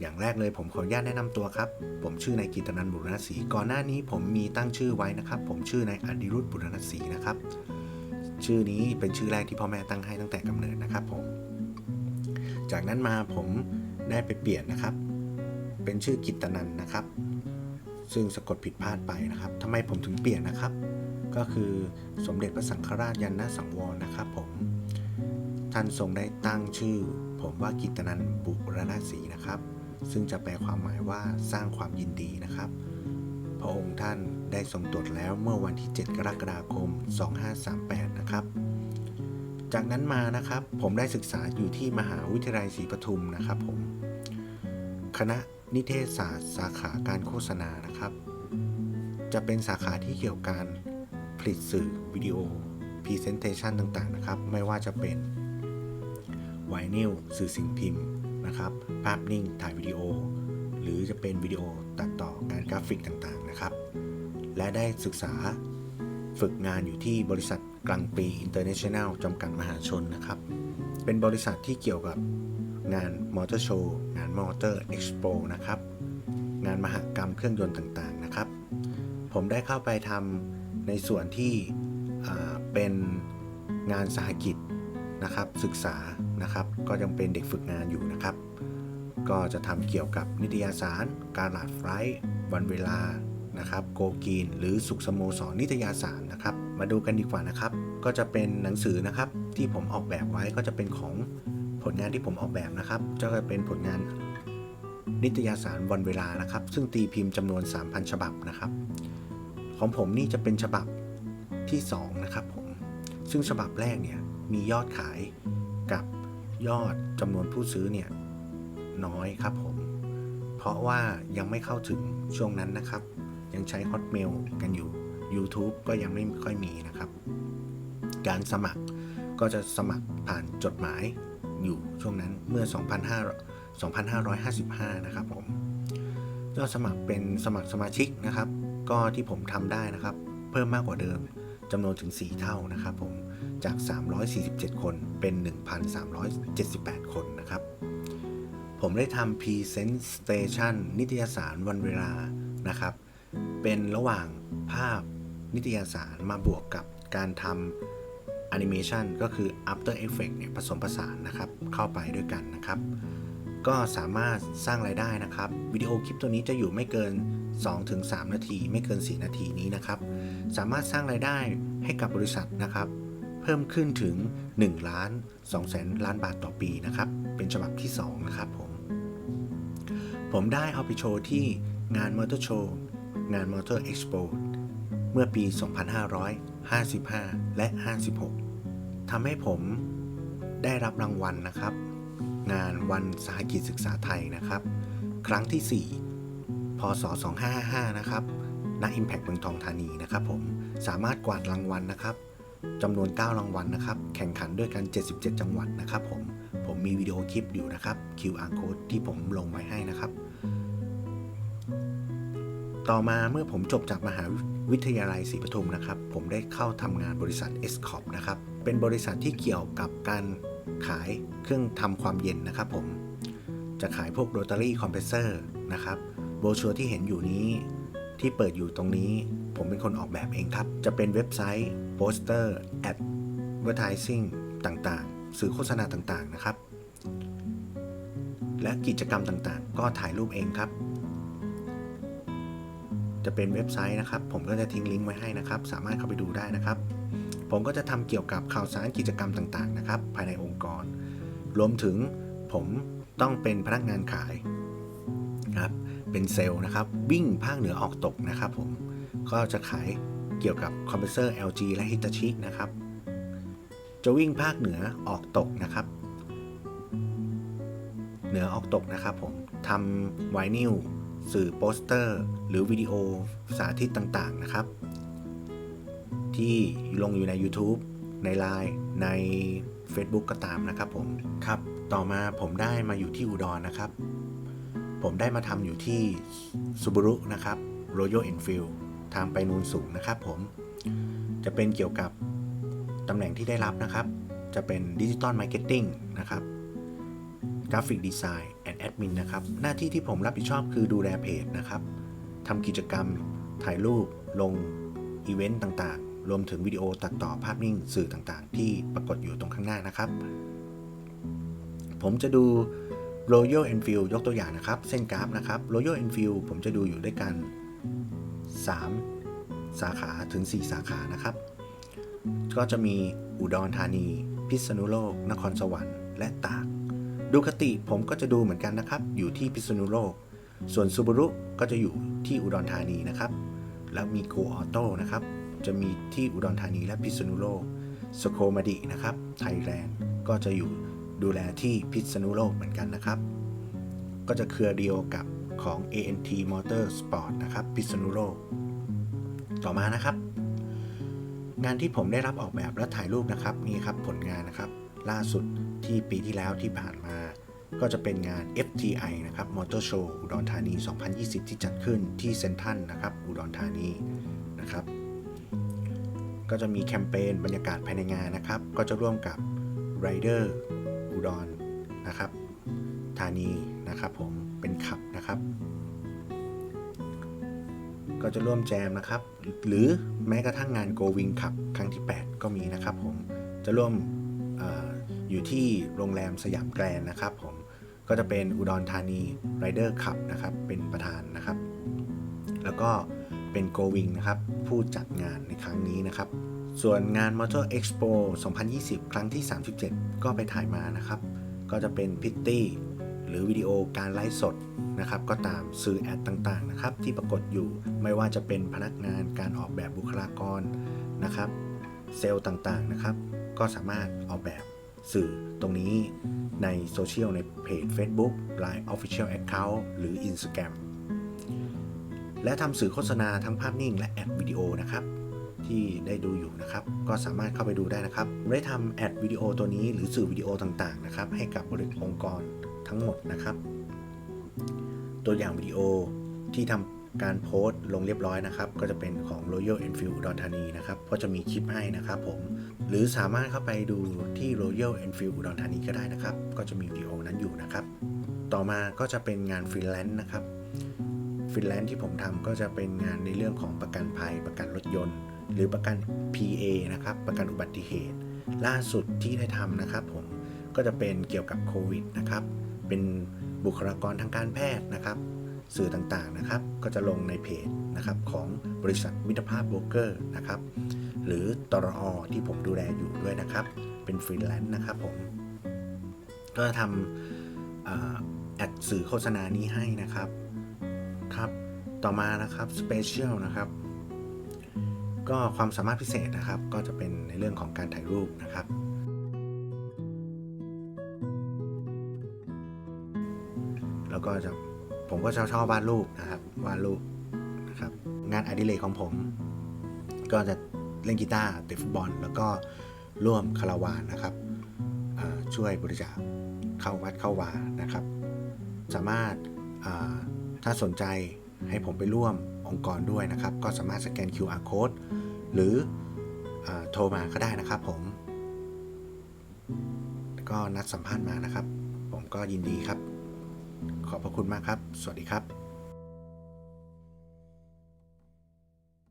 อย่างแรกเลยผมขออนุญาตแนะนำตัวครับ ผมชื่อนายกิตนันบุรณศรีก่อนหน้านี้ผมมีตั้งชื่อไว้นะครับ ผมชื่อนายอดิรุธบุรณศรีนะครับ ชื่อนี้เป็นชื่อแรกที่พ่อแม่ตั้งให้ตั้งแต่กำเนิดนะครับผมจากนั้นมาผมได้ไปเปลี่ยนนะครับ เป็นชื่อกิตนันนะครับ ซึ่งสะกดผิดพลาดไปนะครับทำไมผมถึงเปลี่ยนนะครับ ก็คือสมเด็จพระสังฆราชยันนสังวรนะครับผมท่านทรงได้ตั้งชื่อ ผมว่ากิตนันบุรณศรีนะครับ ซึ่งจะแปลความหมายว่าสร้างความยินดีนะครับ พระองค์ท่านได้ทรงตรวจแล้วเมื่อวันที่ 7 กรกฎาคม 2538 นะครับ จากนั้นมานะครับผมได้ศึกษาอยู่ที่มหาวิทยาลัยศรีปทุมนะครับผม คณะนิเทศศาสตร์สาขาการโฆษณานะครับ จะเป็นสาขาที่เกี่ยวกับการผลิตสื่อวิดีโอ Presentation ต่างๆนะครับ ไม่ว่าจะเป็นไวนิลสื่อสิ่งพิมพ์ นะครับ ภาพนิ่งถ่ายวิดีโอ หรือจะเป็นวิดีโอตัดต่องานกราฟิกต่างๆนะครับ และได้ศึกษาฝึกงานอยู่ที่บริษัทกลางปี International จำกัดมหาชนนะครับ เป็นบริษัทที่เกี่ยวกับงานมอเตอร์โชว์งานมอเตอร์เอ็กซ์โปนะครับ งานมหกรรมเครื่องยนต์ต่างๆนะครับ ผมได้เข้าไปทำในส่วนที่เป็นงานสหกิจนะครับศึกษานะครับ ก็ยังเป็นเด็กฝึกงานอยู่นะครับ ก็จะทำเกี่ยวกับนิตยสาร การหลาดไฟวันเวลานะครับโกกีนหรือสุขสโมสรนิตยสารนะครับ มาดูกันดีกว่านะครับ ก็จะเป็นหนังสือนะครับที่ผมออกแบบไว้ก็จะเป็นของผลงานที่ผมออกแบบนะครับจะเป็นผลงานนิตยสารวันเวลานะครับ ซึ่งตีพิมพ์จำนวน 3,000 ฉบับนะครับ ของผมนี่จะเป็นฉบับที่ 2 นะครับผมซึ่งฉบับแรกเนี่ยมียอดขายกับยอดจำนวนผู้ซื้อเนี่ย น้อยครับผม เพราะว่ายังไม่เข้าถึงช่วงนั้นนะครับ ยังใช้ Hotmail กันอยู่ YouTube ก็ยังไม่ค่อยมีนะครับ การสมัครก็จะสมัครผ่านจดหมายอยู่ช่วงนั้นเมื่อ 2,500 2555 นะครับผมยอดสมัครเป็นสมัครสมาชิกนะครับ ก็ที่ผมทำได้นะครับ เพิ่มมากกว่าเดิมจำนวนถึง 4 เท่านะครับผมจาก 347 คนเป็น 1,378 คนนะครับ ผมได้ทำ Present Station นิตยสารวันเวลานะครับ เป็นระหว่างภาพนิตยสารมาบวกกับการทำแอนิเมชันก็คือ After Effects เนี่ยผสมผสานนะครับ เข้าไปด้วยกันนะครับ ก็สามารถสร้างรายได้นะครับ วิดีโอคลิปตัวนี้จะอยู่ไม่เกิน 2-3 นาที ไม่เกิน 4 นาทีนี้นะครับ สามารถสร้างรายได้ให้กับบริษัทนะครับ เพิ่มขึ้นถึง 1 ล้าน2แสนล้านบาทต่อปีนะครับ เป็นฉบับที่ 2 นะครับผม ผมได้เอาไปโชว์ที่งานมอเตอร์โชว์งานมอเตอร์เอ็กซ์โปเมื่อปี 2555 และ 56ทำให้ผมได้รับรางวัลนะครับ งานวันสหกิจศึกษาไทยนะครับ ครั้งที่ 4 พศ 2555 นะครับณ Impact เมืองทองธานีนะครับผมสามารถกวาดรางวัลนะครับจำนวน 9 รางวัลนะครับ แข่งขันด้วยกัน 77 จังหวัดนะครับผม ผมมีวิดีโอคลิปอยู่นะครับ QR code ที่ผมลงไว้ให้นะครับ ต่อมาเมื่อผมจบจากมหาวิทยาลัยศรีปทุมนะครับ ผมได้เข้าทำงานบริษัท s c o p นะครับ เป็นบริษัทที่เกี่ยวกับการขายเครื่องทำความเย็นนะครับผม จะขายพวกโรตารี่คอมเพรสเซอร์นะครับโบชัวร์ที่เห็นอยู่นี้ที่เปิดอยู่ตรงนี้ ผมเป็นคนออกแบบเองครับ จะเป็นเว็บไซต์โปสเตอร์แอดเวอร์ทิซิ่งต่างๆ สื่อโฆษณาต่างๆนะครับ และกิจกรรมต่างๆ ก็ถ่ายรูปเองครับ จะเป็นเว็บไซต์นะครับ ผมก็จะทิ้งลิงก์ไว้ให้นะครับ สามารถเข้าไปดูได้นะครับ ผมก็จะทำเกี่ยวกับข่าวสารกิจกรรมต่างๆ นะครับ ภายในองค์กร รวมถึงผมต้องเป็นพนักงานขายครับเป็นเซลล์นะครับวิ่งภาคเหนือออกตกนะครับผมก็จะขายเกี่ยวกับคอมเพรสเซอร์ LG และ Hitachi นะครับ จะวิ่งภาคเหนือออกตกนะครับ เหนือออกตกนะครับผมทำไวนิลสื่อโปสเตอร์ หรือวิดีโอสาธิตต่างๆนะครับ ที่ลงอยู่ใน YouTube ใน Line ใน Facebook ก็ตามนะครับผมครับ ต่อมาผมได้มาอยู่ที่อุดรนะครับ ผมได้มาทำอยู่ที่ซูบ r รุนะครับ Royal Enfield ทางไปนูนสูงนะครับผม จะเป็นเกี่ยวกับ ตำแหน่งที่ได้รับนะครับ จะเป็นดิจิตอลมาร์เก็ตติ้งนะครับกราฟิกดีไซน์ and ดมินนะครับ หน้าที่ที่ผมรับผิดชอบคือดูแลเพจนะครับทำกิจกรรม ถ่ายรูป ลงอีเวนต์ต่างๆ รวมถึงวิดีโอตัดต่อภาพนิ่งสื่อต่างๆ ที่ปรากฏอยู่ตรงข้างหน้านะครับ ผมจะดู Royal Enfield ยกตัวอย่างนะครับ เส้นกราฟนะครับ Royal Enfield ผมจะดูอยู่ด้วยกัน 3 สาขาถึง 4 สาขานะครับ ก็จะมีอุดรธานี พิษณุโลก นครสวรรค์ และตาก ดูคติผมก็จะดูเหมือนกันนะครับ อยู่ที่พิษณุโลก ส่วนซูบ a รุก็จะอยู่ที่อุดรธานีนะครับ แล้วมีโกออโต้นะครับ จะมีที่อุดรธานีและพิษณุโลกสโคมาดินะครับ ไทยแลนด์ ก็จะอยู่ดูแลที่พิษณุโลกเหมือนกันนะครับ ก็จะเครือเดียวกับของ ANT Motor Sport นะครับ พิษณุโลก ต่อมานะครับ งานที่ผมได้รับออกแบบและถ่ายรูปนะครับนี่ครับผลงานนะครับ ล่าสุดที่ปีที่แล้วที่ผ่านมา ก็จะเป็นงาน FTI นะครับ Motor Show อุดรธานี 2020 ที่จัดขึ้นที่เซนทัลนะครับอุดรธานีนะครับ ก็จะมีแคมเปญบรรยากาศภายในงานนะครับ ก็จะร่วมกับ Rider อุดรนะครับธานีนะครับผมเป็นขับนะครับ ก็จะร่วมแจมนะครับ หรือแม้กระทั่งงาน Go Wing ขับครั้งที่ 8 ก็มีนะครับผม จะร่วมออยู่ที่โรงแรมสยามแกรนด์นะครับผม ก็จะเป็นอุดรธานี Rider ขับนะครับ เป็นประธานนะครับ แล้วก็เป็น Go Wing นะครับ ผู้จัดงานในครั้งนี้นะครับ ส่วนงาน Motor Expo 2020 ครั้งที่ 37 ก็ไปถ่ายมานะครับ ก็จะเป็นพิตตี้ หรือวิดีโอการไลฟ์สดนะครับก็ตามสื่อแอดต่างๆนะครับที่ปรากฏอยู่ไม่ว่าจะเป็นพนักงานการออกแบบบุคลากรนะครับเซลล์ต่างๆนะครับ ก็สามารถออกแบบสื่อตรงนี้ในโซเชียลในเพจ Facebook Line Official Account หรือ Instagram และทำสื่อโฆษณาทั้งภาพนิ่งและแอดวิดีโอนะครับ ที่ได้ดูอยู่นะครับ ก็สามารถเข้าไปดูได้นะครับได้ทำแอดวิดีโอตัวนี้หรือสื่อวิดีโอต่างๆนะครับ ให้กับบริษัทองค์กรทั้งหมดนะครับ ตัวอย่างวิดีโอที่ทำการโพสต์ลงเรียบร้อยนะครับ ก็จะเป็นของ Royal Enfield อุดรธานีนะครับ ก็จะมีคลิปให้นะครับผม หรือสามารถเข้าไปดูที่ Royal Enfield อุดรธานีก็ได้นะครับ ก็จะมีวิดีโอนั้นอยู่นะครับ ต่อมาก็จะเป็นงานฟรีแลนซ์นะครับฟรีแลนซ์ที่ผมทำก็จะเป็นงานในเรื่องของประกันภัยประกันรถยนต์ หรือประกัน PA นะครับ ประกันอุบัติเหตุ ล่าสุดที่ได้ทำนะครับผมก็จะเป็นเกี่ยวกับโควิดนะครับ เป็นบุคลากรทางการแพทย์นะครับ สื่อต่างๆนะครับ ก็จะลงในเพจนะครับของบริษัทมิตรภาพโบรกเกอร์นะครับ หรือตรอที่ผมดูแลอยู่ด้วยนะครับ เป็นฟรีแลนซ์นะครับผม ก็ทำแอดสื่อโฆษณานี้ให้นะครับ ครับ ต่อมานะครับสเปเชียลนะครับ ก็ความสามารถพิเศษนะครับ ก็จะเป็นในเรื่องของการถ่ายรูปนะครับ แล้วก็จะผมก็ชอบชอบวาดรูปนะครับวาดรูปนะครับ งานอดิเรกของผม ก็จะเล่นกีตาร์เตะฟุตบอล แล้วก็ร่วมคาราวานนะครับช่วยบริจาคเข้าวัดเข้าวานะครับ สามารถถ้าสนใจ ให้ผมไปร่วมองค์กรด้วยนะครับ ก็สามารถสแกน QR code หรืออโทรมาก็ได้นะครับผม ก็นัดสัมภาษณ์มานะครับ ผมก็ยินดีครับ ขอบพระคุณมากครับ สวัสดีครับ